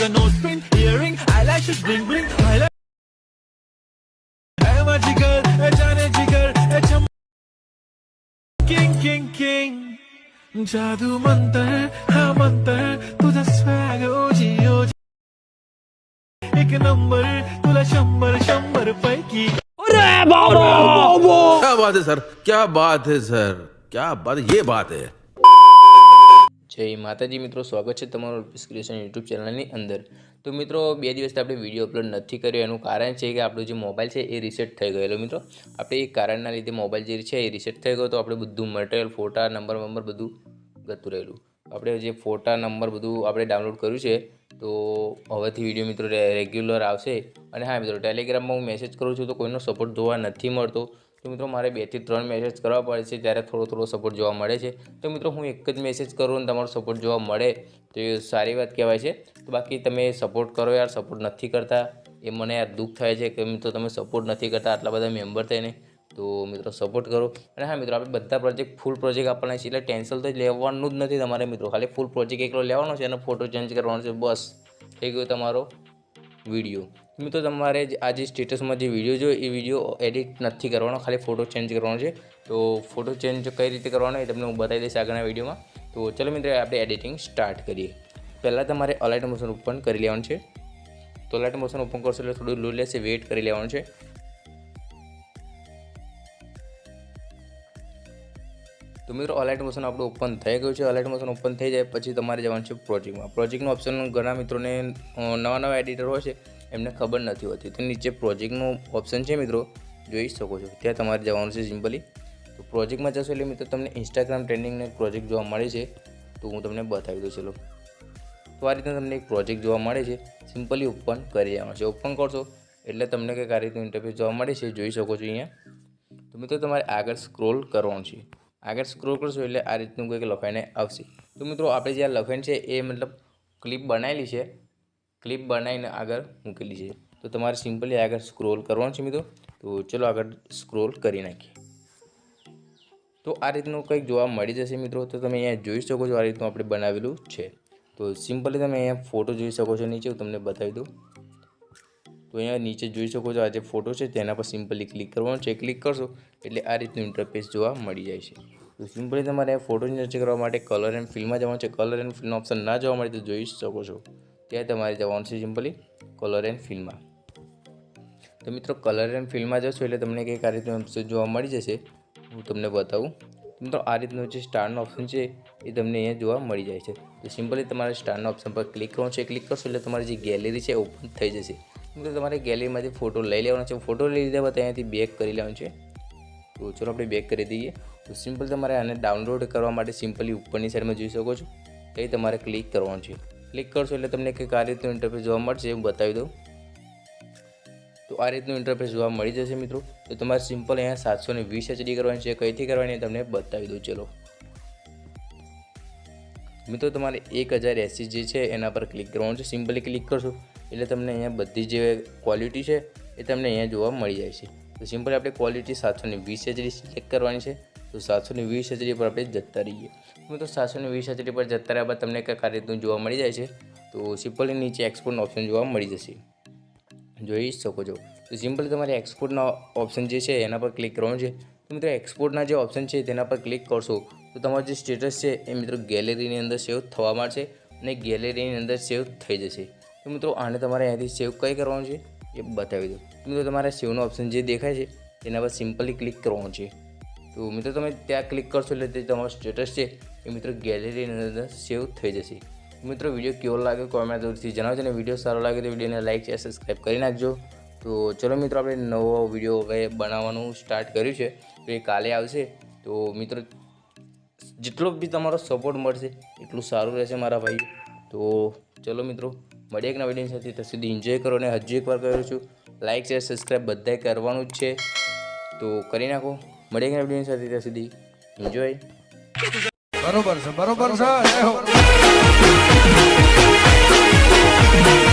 to nose print, earring, eyelashes, bling bling, highlight. Hey, my jigger, hey, Johnny jigger, hey, chum. King, king, king. जादू मंतर हा मंतर तुझा swag OG OG एक number तुला शंभर शंभर पैकी क्या बात है सर क्या बात है सर क्या बात ये बात है જય માતાજી મિત્રો, સ્વાગત છે તમારું રૂપીસ ક્રિએશન યુટ્યુબ ચેનલની અંદર. તો મિત્રો, બે દિવસથી આપણે વીડિયો અપલોડ નથી કર્યો. એનું કારણ છે કે આપણો જે મોબાઈલ છે એ રીસેટ થઈ ગયેલો મિત્રો. આપણે એ કારણના લીધે મોબાઈલ જે છે એ રીસેટ થઈ ગયો તો આપણે બધું મટીરિયલ ફોટા નંબર વંબર બધું ગતું રહેલું. આપણે જે ફોટા નંબર બધું આપણે ડાઉનલોડ કર્યું છે, તો હવેથી વીડિયો મિત્રો રેગ્યુલર આવશે. અને હા મિત્રો ટેલિગ્રામમાં હું મેસેજ કરું છું તો કોઈનો સપોર્ટ જોવા નથી મળતો. તો મિત્રો મારે બેથી ત્રણ મેસેજ કરવા પડે છે, ત્યારે થોડો થોડો સપોર્ટ જોવા મળે છે. તો મિત્રો હું એક જ મેસેજ કરું અને તમારો સપોર્ટ જોવા મળે, તો એ સારી વાત કહેવાય છે. તો બાકી તમે સપોર્ટ કરો યાર સપોર્ટ નથી કરતા. એ મને યાર દુઃખ થાય છે કે મિત્રો તમે સપોર્ટ નથી કરતા, આટલા બધા મેમ્બર થઈને. તો મિત્રો સપોર્ટ કરો. અને હા મિત્રો, આપણે બધા પ્રોજેક્ટ ફૂલ પ્રોજેક્ટ આપવાના છે એટલે ટેન્શન તો લેવાનું જ નથી તમારે મિત્રો. ખાલી ફૂલ પ્રોજેક્ટ એકલો લેવાનો છે અને ફોટો ચેન્જ કરવાનો છે, બસ. થઈ ગયો તમારો વીડિયો મિત્રો, તમારે આ જે સ્ટેટસમાં જે વીડિયો જો એ વીડિયો એડિટ નથી કરવાનો, ખાલી ફોટો ચેન્જ કરવાનો છે. તો ફોટો ચેન્જ કઈ રીતે કરવાનો એ તમને હું બતાવી દઈશ આગળના વિડીયોમાં તો ચલો મિત્રો, આપણે એડિટિંગ સ્ટાર્ટ કરીએ. પહેલાં તમારે અલાઇટ મોશન ઓપન કરી લેવાનું છે. તો અલાઇટ મોશન ઓપન કરશો એટલે થોડું લો લેશે વેઇટ કરી લેવાનું છે. તો મિત્રો અલાઇટ મોશન આપણું ઓપન થઈ ગયું છે. અલાઇટ મોશન ઓપન થઈ જાય પછી તમારે જવાનું છે પ્રોજેક્ટમાં પ્રોજેક્ટનું ઓપ્શન ઘણા મિત્રોને નવા નવા એડિટર હોય છે, એમને ખબર નથી હોતી. તો નીચે પ્રોજેક્ટનું ઓપ્શન છે મિત્રો, જોઈ શકો છો. ત્યાં તમારે જવાનું છે સિમ્પલી તો પ્રોજેક્ટમાં જશો એટલે મિત્રો, તમને ઇન્સ્ટાગ્રામ ટ્રેન્ડિંગનો એક પ્રોજેક્ટ જોવા મળે છે. તો હું તમને બતાવી દઉં, ચલો. તો આ રીતના તમને એક પ્રોજેક્ટ જોવા મળે છે. સિમ્પલી ઓપન કરી દેવાનો છે. ઓપન કરશો એટલે તમને કંઈક આ રીતનું ઇન્ટરફેસ જોવા મળે છે. જોઈ શકો છો અહીંયા. તો મિત્રો, તમારે આગળ સ્ક્રોલ કરવાનું છે. આગળ સ્ક્રોલ કરશો એટલે આ રીતનું કંઈક લખાઈને આવશે. તો મિત્રો, આપણે જે આ લખાણ છે એ મતલબ ક્લિપ બનાવેલી છે. ક્લિપ બનાવીને આગળ મૂકેલી છે. તો તમારે સિમ્પલી આગળ સ્ક્રોલ કરવાનું છે મિત્રો. તો ચલો આગળ સ્ક્રોલ કરી નાખીએ. તો આ રીતનું કંઈક જોવા મળી જશે મિત્રો. તો તમે અહીંયા જોઈ શકો છો આ રીતનું આપણે બનાવેલું છે. તો સિમ્પલી તમે અહીંયા ફોટો જોઈ શકો છો નીચે. હું તમને બતાવી દઉં. તો અહીંયા નીચે જોઈ શકો છો આ જે ફોટો છે તેના પર સિમ્પલી ક્લિક કરવાનું છે. ક્લિક કરશો એટલે આ રીતનું ઇન્ટરફેસ જોવા મળી જાય છે. તો સિમ્પલી તમારે ફોટોની ચર્ચા કરવા માટે કલર એન્ડ ફિલ્મમાં જવાનું છે. કલર એન્ડ ફિલ્મ ઓપ્શન ના જોવા મળે તો જોઈ શકો છો. ત્યાં તમારે જવાનું છે સિમ્પલી કલર એન્ડ ફિલ્મમાં તો મિત્રો કલર એન્ડ ફિલ્મમાં જશો એટલે તમને કંઈક આ રીતનું ઓપ્શન જોવા મળી જશે. હું તમને બતાવું. મિત્રો આ રીતનું જે સ્ટારનો ઓપ્શન છે એ તમને અહીંયા જોવા મળી જાય છે. તો સિમ્પલી તમારે સ્ટારના ઓપ્શન પર ક્લિક કરવાનું છે. ક્લિક કરશો એટલે તમારી જે ગેલેરી છે ઓપન થઈ જશે. મિત્રો તમારે ગેલેરીમાંથી ફોટો લઈ લેવાનો છે. ફોટો લઈ લીધા બાદ અહીંયાથી બેક કરી લેવાનું છે. તો ચલો આપણે બેક કરી દઈએ. તો સિમ્પલ તમારે આને ડાઉનલોડ કરવા માટે સિમ્પલી ઉપરની સાઈડમાં જોઈ શકો છો. એ તમારે ક્લિક કરવાનું છે. ક્લિક કરશો એટલે તમને કંઈક આ રીતનું ઇન્ટરફેસ જોવા મળશે હું બતાવી દઉં. તો આ રીતનું ઇન્ટરફેસ જોવા મળી જશે મિત્રો. તો તમારે સિમ્પલ અહીંયા સાતસો ને વીસ એચડી કરવાની છે. કઈથી કરવાની તમને બતાવી દઉં. ચલો. મિત્રો, તમારે એક હજાર એસી જે છે, એના પર ક્લિક કરવાનું છે. સિમ્પલી ક્લિક કરશો. એટલે તમને અહીંયા બધી જે ક્વોલિટી છે એ તમને અહીંયા જોવા મળી જાય છે. તો સિમ્પલી આપણે ક્વોલિટી સાતસો ને વીસ હજરી સિલેક્ટ કરવાની છે. તો સાતસો ને વીસ હજરી પર આપણે જતા રહીએ. મિત્રો સાતસો ને વીસ હજરી પર જતા રહ્યા બાદ તમને કયા આ રીતનું જોવા મળી જાય છે? તો સિમ્પલી નીચે એક્સપોર્ટનો ઓપ્શન જોવા મળી જશે. જોઈ શકો છો. તો સિમ્પલી તમારે એક્સપોર્ટના ઓપ્શન જે છે એના પર ક્લિક કરવાનું છે. તો મિત્રો એક્સપોર્ટના જે ઓપ્શન છે તેના પર ક્લિક કરશો, તો તમારું જે સ્ટેટસ છે એ મિત્રો ગેલેરીની અંદર સેવ થવા માંડશે અને ગેલેરીની અંદર સેવ થઈ જશે. તો મિત્રો, આને તમારે અહીંયાથી સેવ કઈ કરવાનું છે? એ બતાવી દો મિત્રો, તમારે સેવનો ઓપ્શન જે દેખાય છે, તેના પર સિમ્પલી ક્લિક કરવાનું છે. તો મિત્રો, તમે ત્યાં ક્લિક કરશો એટલે તે તમારો સ્ટેટસ છે, એ મિત્રો ગેલેરીની અંદર સેવ થઈ જશે. મિત્રો વીડિયો કેવો લાગે કોમેન્ટ જરૂરથી જણાવજો અને વીડિયો સારો લાગે તો વિડીયોને લાઇક છે સબસ્ક્રાઈબ કરી નાખજો. તો ચલો મિત્રો, આપણે નવો વીડિયો હવે બનાવવાનું સ્ટાર્ટ કર્યું છે. તો એ કાલે આવશે. તો મિત્રો, જેટલો બી તમારો સપોર્ટ મળશે, એટલું સારું રહેશે મારા ભાઈ તો ચલો મિત્રો મળીએ એક નવા વીડિયો સાથે. ત્યાં સુધી એન્જોય કરો ને હજુ એકવાર કહું છું લાઇક શેર સબસ્ક્રાઈબ બધાએ કરવાનું જ છે. તો કરી નાખો. મળીએ એક નવા વીડિયો સાથે. ત્યાં સુધી એન્જોય બરોબર છે બરોબર છે.